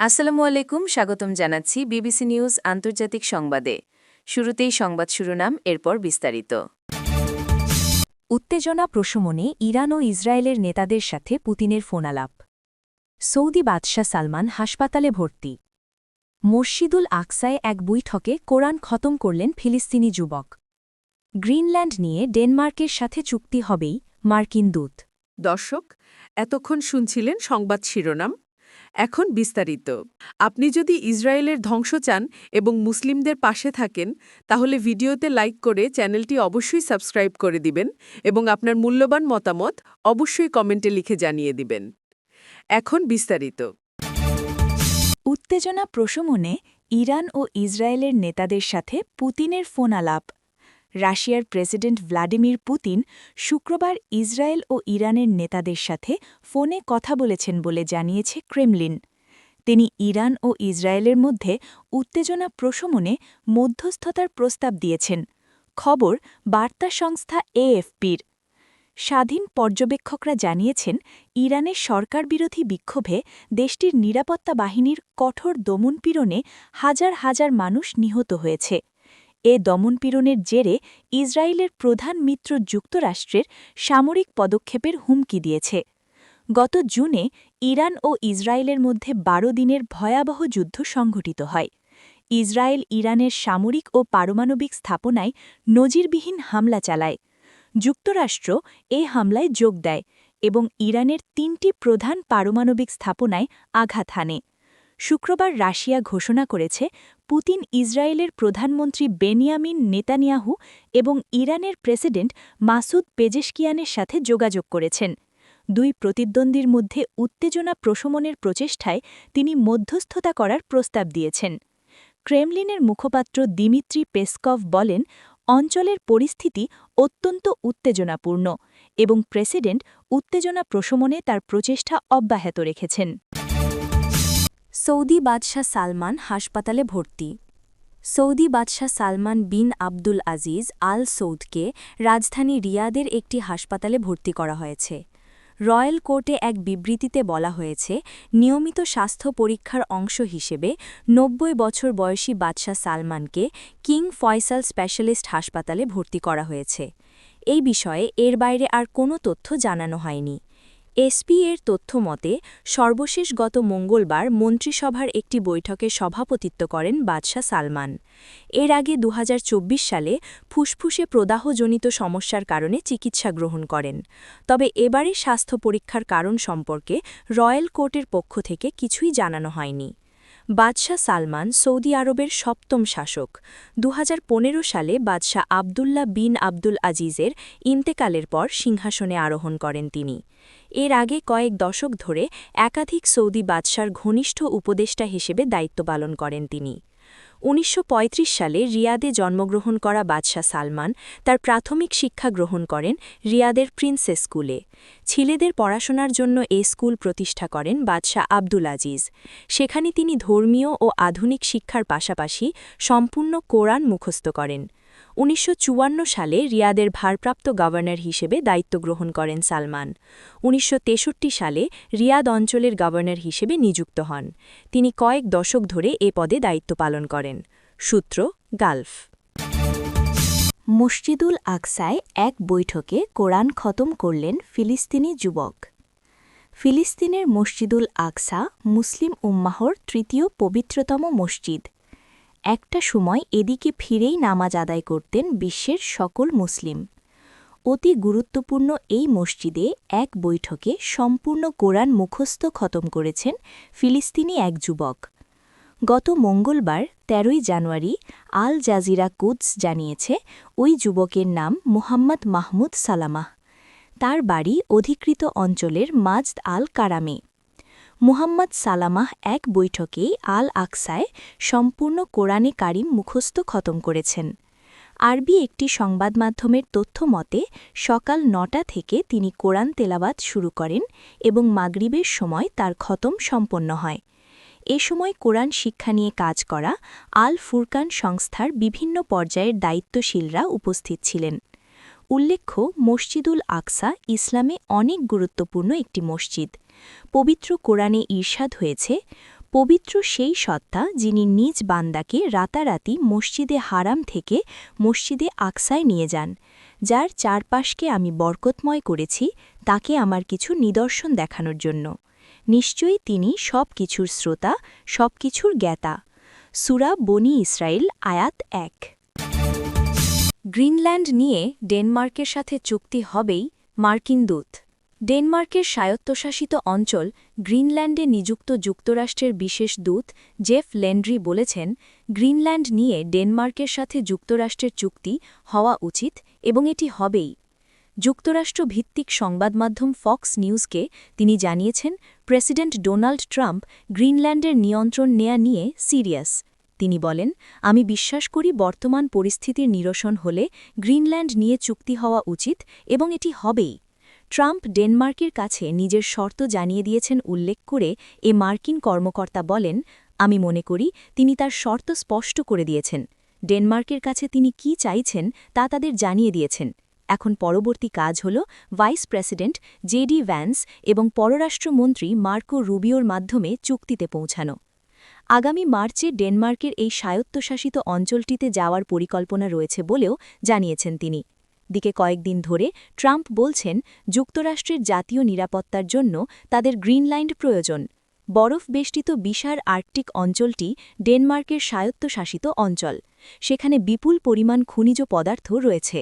আসসালামু আলাইকুম, স্বাগতম জানাচ্ছি বিবিসি নিউজ আন্তর্জাতিক সংবাদে। শুরুতেই সংবাদ শিরোনাম, এরপর বিস্তারিত। উত্তেজনা প্রশমনে ইরান ও ইসরায়েলের নেতাদের সাথে পুতিনের ফোনালাপ। সৌদি বাদশাহ সালমান হাসপাতালে ভর্তি। মসজিদুল আকসায় এক বৈঠকে কোরআন খতম করলেন ফিলিস্তিনি যুবক। গ্রিনল্যান্ড নিয়ে ডেনমার্কের সাথে চুক্তি হবেই মার্কিন দূত। দর্শক, এতক্ষণ শুনছিলেন সংবাদ শিরোনাম। এখন বিস্তারিত। আপনি যদি ইসরায়েলের ধ্বংস চান এবং মুসলিমদের পাশে থাকেন, তাহলে ভিডিওতে লাইক করে চ্যানেলটি অবশ্যই সাবস্ক্রাইব করে দিবেন এবং আপনার মূল্যবান মতামত অবশ্যই কমেন্টে লিখে জানিয়ে দিবেন। এখন বিস্তারিত। উত্তেজনা প্রশমনে ইরান ও ইসরায়েলের নেতাদের সাথে পুতিনের ফোনালাপ রাশিয়ার প্রেসিডেন্ট ভ্লাদিমির পুতিন শুক্রবার ইসরায়েল ও ইরানের নেতাদের সাথে ফোনে কথা বলেছেন বলে জানিয়েছে ক্রেমলিন। তিনি ইরান ও ইসরায়েলের মধ্যে উত্তেজনা প্রশমনে মধ্যস্থতার প্রস্তাব দিয়েছেন। খবর বার্তা সংস্থা এএফপির। স্বাধীন পর্যবেক্ষকরা জানিয়েছেন, ইরানের সরকারবিরোধী বিক্ষোভে দেশটির নিরাপত্তা বাহিনীর কঠোর দমনপীড়নে হাজার হাজার মানুষ নিহত হয়েছে। এ দমনপীড়নের জেরে ইসরায়েলের প্রধান মিত্র যুক্তরাষ্ট্রের সামরিক পদক্ষেপের হুমকি দিয়েছে। গত জুনে ইরান ও ইসরায়েলের মধ্যে বারো দিনের ভয়াবহ যুদ্ধ সংঘটিত হয়। ইসরায়েল ইরানের সামরিক ও পারমাণবিক স্থাপনায় নজিরবিহীন হামলা চালায়। যুক্তরাষ্ট্র এ হামলায় যোগ দেয় এবং ইরানের তিনটি প্রধান পারমাণবিক স্থাপনায় আঘাত হানে। শুক্রবার রাশিয়া ঘোষণা করেছে, পুতিন ইসরায়েলের প্রধানমন্ত্রী বেনিয়ামিন নেতানিয়াহু এবং ইরানের প্রেসিডেন্ট মাসুদ পেজেশকিয়ানের সাথে যোগাযোগ করেছেন। দুই প্রতিদ্বন্দ্বীর মধ্যে উত্তেজনা প্রশমনের প্রচেষ্টায় তিনি মধ্যস্থতা করার প্রস্তাব দিয়েছেন। ক্রেমলিনের মুখপাত্র দিমিত্রি পেসকভ বলেন, অঞ্চলের পরিস্থিতি অত্যন্ত উত্তেজনাপূর্ণ এবং প্রেসিডেন্ট উত্তেজনা প্রশমনে তার প্রচেষ্টা অব্যাহত রেখেছেন। সৌদি বাদশাহ সালমান হাসপাতালে ভর্তি। সৌদি বাদশাহ সালমান বিন আব্দুল আজিজ আল সৌদকে রাজধানী রিয়াদের একটি হাসপাতালে ভর্তি করা হয়েছে। রয়্যাল কোর্টে এক বিবৃতিতে বলা হয়েছে, নিয়মিত স্বাস্থ্য পরীক্ষার অংশ হিসেবে নব্বই বছর বয়সী বাদশাহ সালমানকে কিং ফয়সাল স্পেশালিস্ট হাসপাতালে ভর্তি করা হয়েছে। এই বিষয়ে এর বাইরে আর কোনো তথ্য জানানো হয়নি। এসপি এর তথ্য মতে, সর্বশেষ গত মঙ্গলবার মন্ত্রিসভার একটি বৈঠকে সভাপতিত্ব করেন বাদশাহ সালমান। এর আগে দু হাজার চব্বিশ সালে ফুসফুসে প্রদাহজনিত সমস্যার কারণে চিকিৎসা গ্রহণ করেন। তবে এবারে স্বাস্থ্য পরীক্ষার কারণ সম্পর্কে রয়্যাল কোর্টের পক্ষ থেকে কিছুই জানানো হয়নি। বাদশাহ সালমান সৌদি আরবের সপ্তম শাসক। দু হাজার পনেরো সালে বাদশাহ আবদুল্লাহ বিন আব্দুল আজিজের ইন্তেকালের পর সিংহাসনে আরোহণ করেন তিনি। এর আগে কয়েক দশক ধরে একাধিক সৌদি বাদশার ঘনিষ্ঠ উপদেষ্টা হিসেবে দায়িত্ব পালন করেন তিনি। উনিশশো পঁয়ত্রিশ সালে রিয়াদে জন্মগ্রহণ করা বাদশাহ সালমান তার প্রাথমিক শিক্ষা গ্রহণ করেন রিয়াদের প্রিন্সেস স্কুলে। ছেলেদের পড়াশোনার জন্য এ স্কুল প্রতিষ্ঠা করেন বাদশাহ আব্দুল আজিজ। সেখানে তিনি ধর্মীয় ও আধুনিক শিক্ষার পাশাপাশি সম্পূর্ণ কোরআন মুখস্থ করেন। উনিশশো চুয়ান্ন সালে রিয়াদের ভারপ্রাপ্ত গভর্নর হিসেবে দায়িত্ব গ্রহণ করেন সালমান। উনিশশো তেষট্টি সালে রিয়াদ অঞ্চলের গভর্নর হিসেবে নিযুক্ত হন। তিনি কয়েক দশক ধরে এ পদে দায়িত্ব পালন করেন। সূত্র, গালফ। মসজিদুল আকসায় এক বৈঠকে কোরআন খতম করলেন ফিলিস্তিনি যুবক। ফিলিস্তিনের মসজিদুল আকসা মুসলিম উম্মাহর তৃতীয় পবিত্রতম মসজিদ। একটা সময় এদিকে ফিরেই নামাজ আদায় করতেন বিশ্বের সকল মুসলিম। অতি গুরুত্বপূর্ণ এই মসজিদে এক বৈঠকে সম্পূর্ণ কোরআন মুখস্থ খতম করেছেন ফিলিস্তিনি এক যুবক। গত মঙ্গলবার ১৩ই জানুয়ারি, আল জাজিরা কুদস জানিয়েছে, ওই যুবকের নাম মোহাম্মদ মাহমুদ সালামাহ। তার বাড়ি অধিকৃত অঞ্চলের মাজদ আল কারামে। মুহাম্মদ সালামাহ এক বৈঠকেই আল আকসায় সম্পূর্ণ কোরআনে কারিম মুখস্থ খতম করেছেন। আরবি একটি সংবাদ মাধ্যমের তথ্য মতে, সকাল নটা থেকে তিনি কোরআন তেলাবাত শুরু করেন এবং মাগরিবের সময় তার খতম সম্পন্ন হয়। এ সময় কোরআন শিক্ষা নিয়ে কাজ করা আল ফুরকান সংস্থার বিভিন্ন পর্যায়ের দায়িত্বশীলরা উপস্থিত ছিলেন। উল্লেখ্য, মসজিদুল আকসা ইসলামে অনেক গুরুত্বপূর্ণ একটি মসজিদ। পবিত্র কোরআনে ঈর্ষাদ হয়েছে, পবিত্র সেই সত্তা যিনি নিজ বান্দাকে রাতারাতি মসজিদে হারাম থেকে মসজিদে আকসায় নিয়ে যান। যার চারপাশকে আমি বরকতময় করেছি, তাকে আমার কিছু নিদর্শন দেখানোর জন্য। নিশ্চয়ই তিনি সব কিছুর শ্রোতা সব কিছুর জ্ঞাতা। সুরা বনি ইসরায়েল আয়াত এক। গ্রিনল্যান্ড নিয়ে ডেনমার্কের সাথে চুক্তি হবেই মার্কিন দূত। ডেনমার্কের স্বায়ত্তশাসিত অঞ্চল গ্রিনল্যান্ডে নিযুক্ত যুক্তরাষ্ট্রের বিশেষ দূত জেফ লেন্ড্রি বলেছেন, গ্রিনল্যান্ড নিয়ে ডেনমার্কের সাথে যুক্তরাষ্ট্রের চুক্তি হওয়া উচিত এবং এটি হবেই। যুক্তরাষ্ট্র ভিত্তিক সংবাদমাধ্যম ফক্স নিউজকে তিনি জানিয়েছেন, প্রেসিডেন্ট ডোনাল্ড ট্রাম্প গ্রিনল্যান্ডের নিয়ন্ত্রণ নেয়া নিয়ে সিরিয়াস। তিনি বলেন, আমি বিশ্বাস করি বর্তমান পরিস্থিতির নিরসন হলে গ্রিনল্যান্ড নিয়ে চুক্তি হওয়া উচিত এবং এটি হবেই। ট্রাম্প ডেনমার্কের কাছে নিজের শর্ত জানিয়ে দিয়েছেন উল্লেখ করে এ মার্কিন কর্মকর্তা বলেন, আমি মনে করি তিনি তার শর্ত স্পষ্ট করে দিয়েছেন। ডেনমার্কের কাছে তিনি কি চাইছেন তা তাদের জানিয়ে দিয়েছেন। এখন পরবর্তী কাজ হল ভাইস প্রেসিডেন্ট জেডি ভ্যান্স এবং পররাষ্ট্রমন্ত্রী মার্কো রুবিওর মাধ্যমে চুক্তিতে পৌঁছানো। আগামী মার্চে ডেনমার্কের এই স্বায়ত্তশাসিত অঞ্চলটিতে যাওয়ার পরিকল্পনা রয়েছে বলেও জানিয়েছেন তিনি। দিকে কয়েকদিন ধরে ট্রাম্প বলছেন, যুক্তরাষ্ট্রের জাতীয় নিরাপত্তার জন্য তাদের গ্রিনল্যান্ড প্রয়োজন। বরফ বেষ্টিত বিশার আর্কটিক অঞ্চলটি ডেনমার্কের স্বায়ত্তশাসিত অঞ্চল। সেখানে বিপুল পরিমাণ খনিজ পদার্থ রয়েছে।